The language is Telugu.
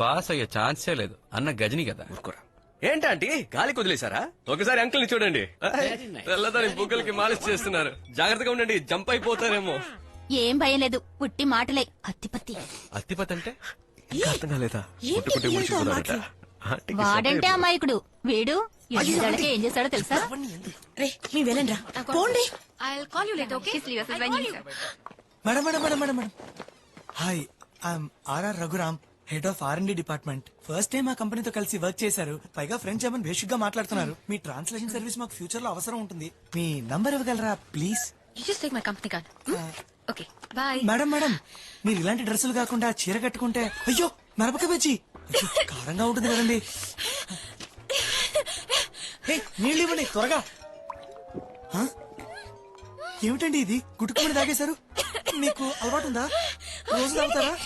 పాస్ అయ్యే ఛాన్సే లేదు. అన్న గజని కదా. ఊరుకోరా. ఏంటంటే గాలి వదిలేశారా ఒకసారి అంకుల్ని చూడండి తెల్లదాని బుగ్గలకి మాలిష్ చేస్తున్నారు. జాగ్రత్తగా ఉండండి జంప్ అయిపోతారేమో. ఏం భయం లేదు. పుట్టి మాటలే. అత్తిపత్తి. అత్తిపత్ అంటే? ఇంకా అర్థం కాలేదా ఆంటీకి వాడంటే అమాయకుడు. వీడు ఎన్నిసార్లకే ఏం చేస్తాడో తెలుసా? రే మీ వెళ్ళండి రా పోండి. I'll call you later, okay? Please leave us a venue, sir. Madam madam madam madam madam. Hi I'm R R Raghuram head of R D department. First time మా కంపెనీతో కలిసి వర్క్ చేశారు. పైగా ఫ్రెంచ్ ఏమని బేసిక్గా మాట్లాడుతున్నారు మీ ట్రాన్స్లేషన్ సర్వీస్ మాకు ఫ్యూచర్లో అవసరం ఉంటుంది. మీ నంబర్ ఇవ్వగలరా please? Company card. Hmm? Bye. Madam madam మీరు ఇలాంటి డ్రెస్సులు కాకుండా చీర కట్టుకుంటే అయ్యో మిరపక బజ్జి. అయ్యో, కారంగా ఉంటుంది కదండి. హే, నీళ్ళు ఇవ్వండి త్వరగా. హ? ఏమిటండి ఇది? గుట్టుకుని తాగేశారు? మీకు అలవాటు ఉందా రోజు తాగుతారా?